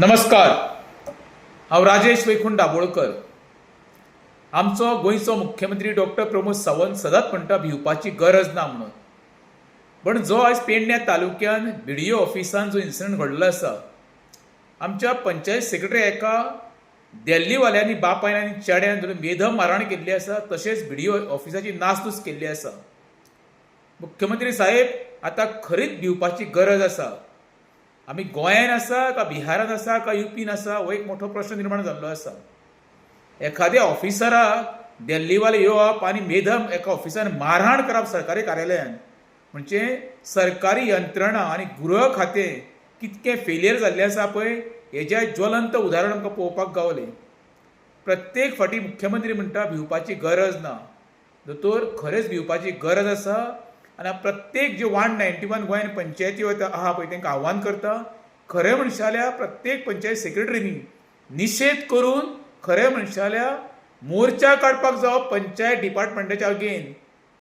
नमस्कार. हांव राजेश वैकुंठ दाबोळकर आमचो गोंयचो मुख्यमंत्री डॉक्टर प्रमोद सावंत सदांच म्हणटा भिवपाची गरज ना म्हणून. पण जो आयज पेडण्या तालुक्यान बिडिओ ऑफिसान जो इन्सिडंट घडलो आसा आमच्या पंचायत सेक्रेटरी एका देल्लीवाल्यांनी बापायन आनी चेड्यान धरून बेदम मारहाण केल्ली आसा तशेंच बिडिओ ऑफिसाची नासधूस केल्ली आसा. मुख्यमंत्री साहेब आतां खरीच भिवपाची गरज आसा. आमी गोंयान आसा का बिहारान आसा का युपीन आसा हो एक मोठो प्रश्न निर्माण जाल्लो आसा एखाद्या ऑफिसराक दिल्लीवाले येवप आनी मेदम एका ऑफिसान मारहाण करप सरकारी कार्यालयान. म्हणजे सरकारी यंत्रणा आनी गृह खातें कितकें फेलियर जाल्लें आसा पळय हेजें ज्वलंत उदाहरण आमकां पळोवपाक गावलें. प्रत्येक फावटी मुख्यमंत्री म्हणटा भिवपाची गरज ना. दोतोर खरेंच भिवपाची गरज आसा? आनी प्रत्येक जे वन नायन्टी वन गोंयान पंचायती वता आहा पळय तांकां आव्हान करता. खरें म्हणशाल्या प्रत्येक पंचायत सेक्रेटरीनी निशेध करून खरें म्हणशाल्या मोर्चा काडपाक जावप पंचायत डिपार्टमेंटाच्या अगेन.